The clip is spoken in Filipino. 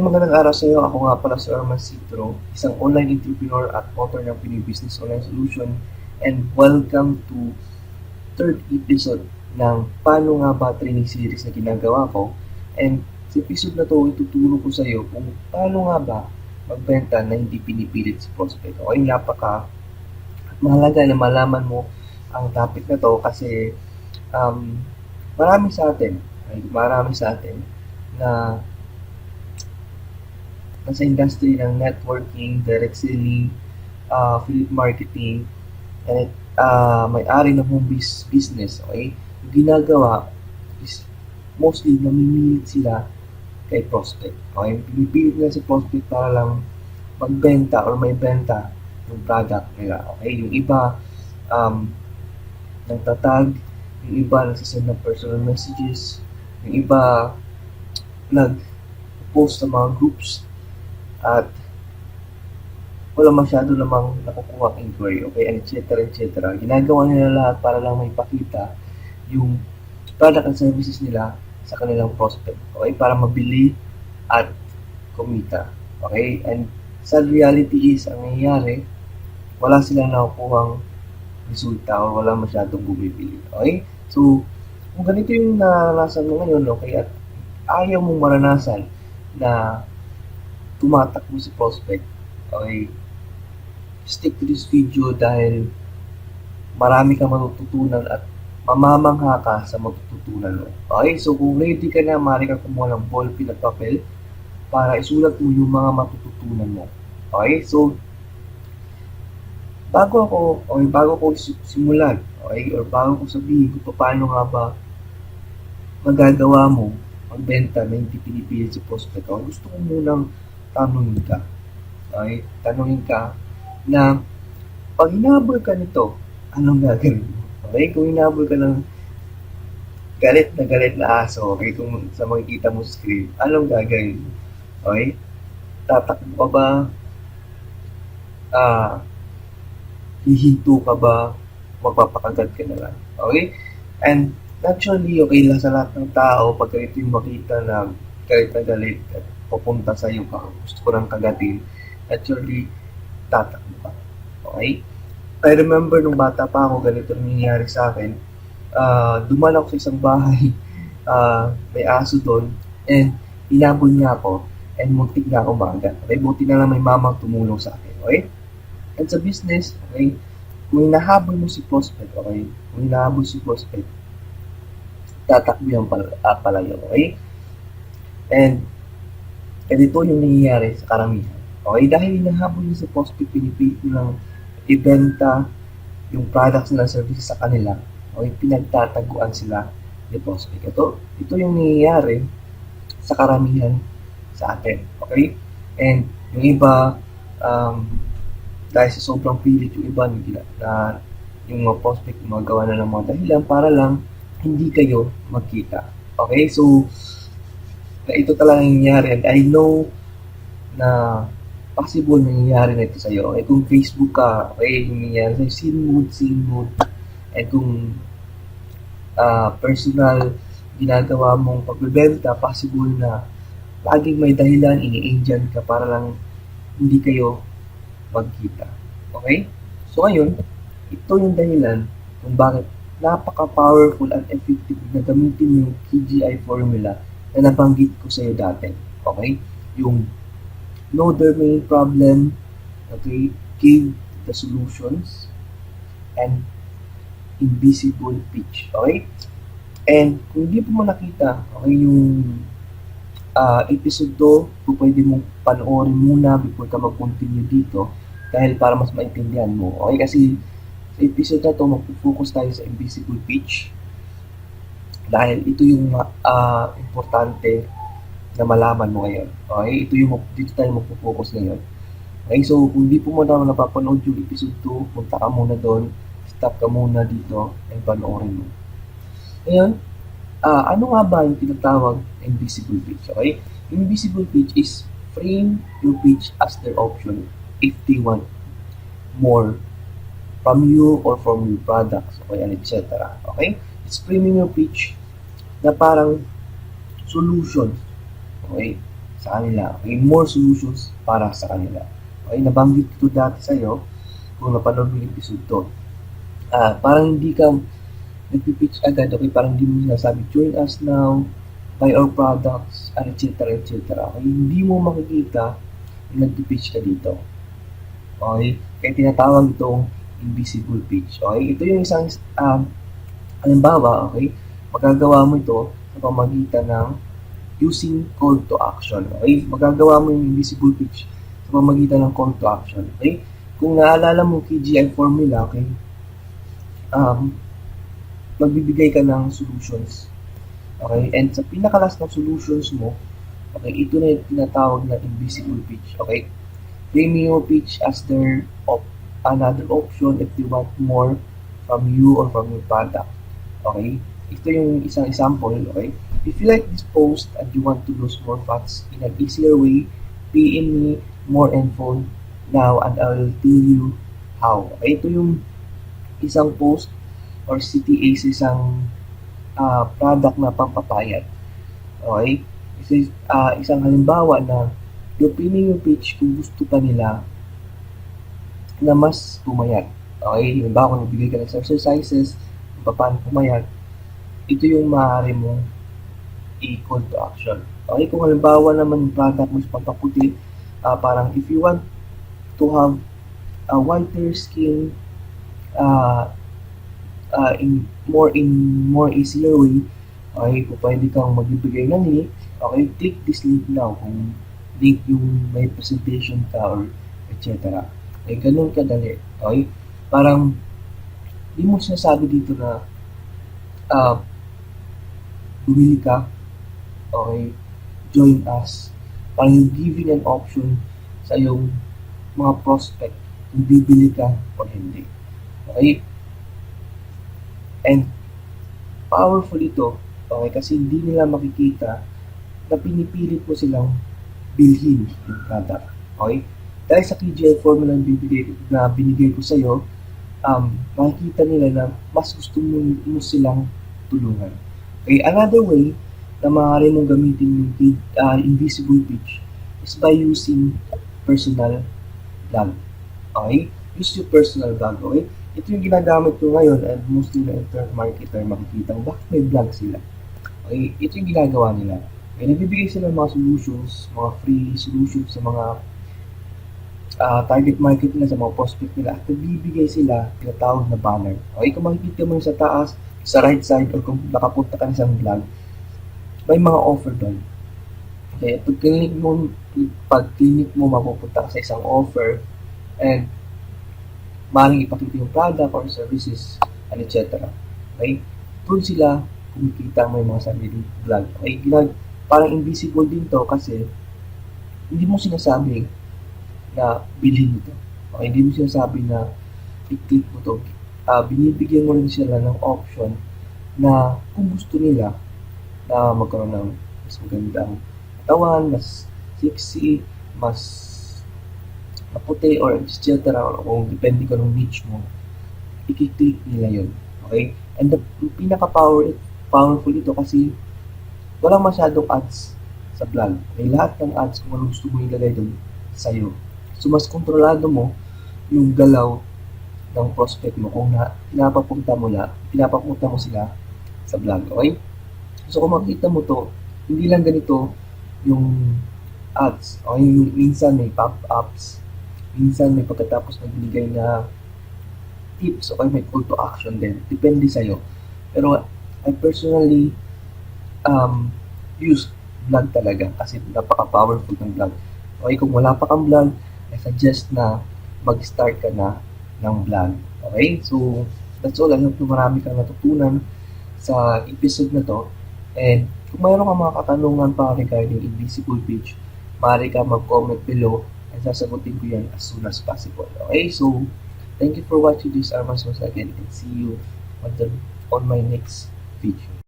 magandang araw sa iyo. Ako nga pala si Arman Citro, isang online entrepreneur at author ng Pinoy Business Online Solution. And welcome to third episode ng Paano nga ba training series na ginagawa ko. And sa episode na to, ituturo ko sa iyo kung paano nga ba magbenta na hindi pinipilit si prospect. Okay, napaka mahalaga na malaman mo ang topic na to kasi um, marami sa atin, ay, marami sa atin na nasa industry ng networking, direct selling, uh, affiliate marketing, and uh, may-ari ng home business, okay? Yung ginagawa is mostly namimilit sila kay prospect. Okay? Pinipilit nila si prospect para lang magbenta or may benta yung product nila. Okay? Yung iba, um, nagtatag, yung iba nagsasend ng personal messages, yung iba nag-post sa mga groups at wala masyado namang nakukuha ang inquiry, okay, and et cetera, et cetera. Ginagawa nila lahat para lang may pakita yung product and services nila sa kanilang prospect, okay, para mabili at kumita, okay, and sad reality is, ang nangyayari, wala silang nakukuhang resulta o wala masyadong bumibili, okay, so, kung ganito yung naranasan mo ngayon, okay, at ayaw mong maranasan na tumatakbo si prospect, okay, stick to this video dahil marami kang matututunan at mamamangha ka sa matututunan mo. Okay, so kung ready ka na, maaari ka kumuha ng ball, pen at papel para isulat mo yung mga matututunan mo. Okay, so bago ako, okay, bago ko simulan, okay, or bago ko sabihin kung paano nga ba magagawa mo magbenta na hindi pinipilit prospect. Ako, gusto ko munang tanungin ka. Okay? Tanungin ka na pag hinabol ka nito, anong gagawin mo? Okay? Kung hinabol ka ng galit na galit na aso, okay? Kung sa makikita mo sa screen, anong gagawin mo? Okay? Tatakbo ka ba? Ah, hihinto ka ba? Magpapakagat ka na lang. Okay? And naturally, okay lang sa lahat ng tao pag ito yung makita na galit na galit pupunta sa iyo ka, gusto ko nang kagatin, naturally, tatakbo ka. Okay? I remember nung bata pa ako, ganito ang nangyayari sa akin. Uh, duman ako sa isang bahay, uh, may aso doon, and inabon niya ako, and muntik na ako maaga. Okay? Buti na lang may mamang tumulong sa akin. Okay? And sa business, okay, kung hinahabol mo si prospect, okay, kung hinahabol si prospect, tatakbo yan pala, uh, pala yun, okay? And, ganito yung nangyayari sa karamihan. Okay, dahil hinahabol niya sa prospect, pinipilit nilang ibenta yung products na services sa kanila, okay, pinagtataguan sila ni prospect. Ito, ito yung nangyayari sa karamihan sa atin. Okay? And yung iba, um, dahil sa sobrang pilit yung iba na, na yung mga prospect magawa na ng mga dahilan para lang hindi kayo magkita. Okay? So, na ito talaga nangyayari and I know na possible na nangyayari na ito sa'yo. Eh kung Facebook ka, okay, yung nangyayari sa'yo, sin mood, sin mood. And kung uh, personal ginagawa mong pagbebenta, possible na laging may dahilan, ini-agent ka para lang hindi kayo magkita. Okay? So ngayon, ito yung dahilan kung bakit napaka-powerful at effective na gamitin yung KGI formula na nabanggit ko sa iyo dati. Okay? Yung know their main problem, okay, give the solutions, and invisible pitch. Okay? And kung hindi po mo nakita, okay, yung uh, episode 2, kung pwede mong panoorin muna before ka mag-continue dito dahil para mas maintindihan mo. Okay? Kasi sa episode na to, magpo-focus tayo sa invisible pitch dahil ito yung uh, importante na malaman mo ngayon. Okay? Ito yung dito tayo magpo-focus ngayon. Okay? So, kung hindi po mo na napapanood yung episode 2, punta ka muna doon, stop ka muna dito, and panoorin mo. Ngayon, uh, ano nga ba yung tinatawag invisible pitch? Okay? Invisible pitch is frame your pitch as their option if they want more from you or from your products, okay, and etc. Okay? It's framing your pitch na parang solution. Okay? sa kanila. Okay, more solutions para sa kanila. Okay, nabanggit ko dati sa'yo kung napanood mo yung episode to. Ah, parang hindi ka nagpipitch agad, okay, parang hindi mo sinasabi, join us now, buy our products, and et cetera, et cetera. Okay, hindi mo makikita na nagpipitch ka dito. Okay, kaya tinatawag itong invisible pitch. Okay, ito yung isang, um, halimbawa, okay, magagawa mo ito sa pamagitan ng using call to action. Okay? Magagawa mo yung invisible pitch sa pamagitan ng call to action. Okay? Kung naalala mo KGI formula, okay, um, magbibigay ka ng solutions. Okay? And sa pinakalas ng solutions mo, okay, ito na yung tinatawag na invisible pitch. Okay? Frame your pitch as their op another option if they want more from you or from your product. Okay? Ito yung isang example, okay? If you like this post and you want to lose more fats in an easier way, PM me more info now and I will tell you how. Okay, ito yung isang post or CTA sa isang ah, product na pampapayat. Okay? Isa, ah, isang halimbawa na pinning yung page kung gusto pa nila na mas pumayat. Okay? Halimbawa kung nagbigay ka ng exercises, paano pumayat, ito yung maaari mong i-call to action. Okay, kung halimbawa naman yung product mo is pampaputi, ah, parang if you want to have a whiter skin uh, uh, in more in more easier way, okay, kung pwede kang magbibigay ng link, okay, click this link now kung link yung may presentation ka or etc. Okay, ganun kadali. Okay? Parang, di mo sinasabi dito na uh, bumili ka, okay, join us. Parang giving an option sa iyong mga prospect kung bibili ka o hindi. Okay? And powerful ito, okay, kasi hindi nila makikita na pinipilit mo silang bilhin yung product. Okay? Dahil sa KGI formula na binigay, na binigay ko sa iyo, um, makikita nila na mas gusto mo, mo silang tulungan. Okay, another way na maaari mong gamitin yung uh, invisible pitch is by using personal blog. Okay? Use your personal blog. Okay? Ito yung ginagamit ko ngayon and mostly na internet marketer makikita mo bakit may blog sila. Okay? Ito yung ginagawa nila. Okay, nagbibigay sila ng mga solutions, mga free solutions sa mga uh, target market nila, sa mga prospect nila at nagbibigay sila tinatawag na banner. Okay? Kung makikita mo sa taas, sa right side or kung nakapunta ka sa isang vlog, may mga offer doon. Okay, pag clinic mo, pag clinic mo, mapupunta ka sa isang offer and maaaring ipakita yung product or services and etc. Okay? Doon sila kumikita may mga sarili vlog. Okay? Ginag parang invisible din to kasi hindi mo sinasabi na bilhin ito. Okay? Hindi mo sinasabi na i-click mo to. Uh, binibigyan mo rin sila ng option na kung gusto nila na magkaroon ng mas magandang katawan, mas sexy, mas maputi or etc. or kung depende ko ng niche mo, i-click nila yun. Okay? And the pinaka-power powerful ito kasi walang masyadong ads sa vlog. Okay? Lahat ng ads kung ano gusto mo ilagay doon sa'yo. So, mas kontrolado mo yung galaw ng prospect mo kung na, pinapapunta mo na, pinapapunta mo sila sa vlog. Okay? So, kung makita mo to, hindi lang ganito yung ads. Okay, minsan may pop-ups, minsan may pagkatapos na binigay na tips, okay, may call to action din. Depende sa'yo. Pero, I personally um, use vlog talaga kasi napaka-powerful ng vlog. Okay, kung wala pa kang vlog, I suggest na mag-start ka na ng vlog. Okay, so that's all. I hope na marami kang natutunan sa episode na to. And kung mayroon ka mga katanungan pa regarding invisible page, maaari ka mag-comment below and sasagutin ko yan as soon as possible. Okay, so thank you for watching this Armas once again and see you on, the, on my next video.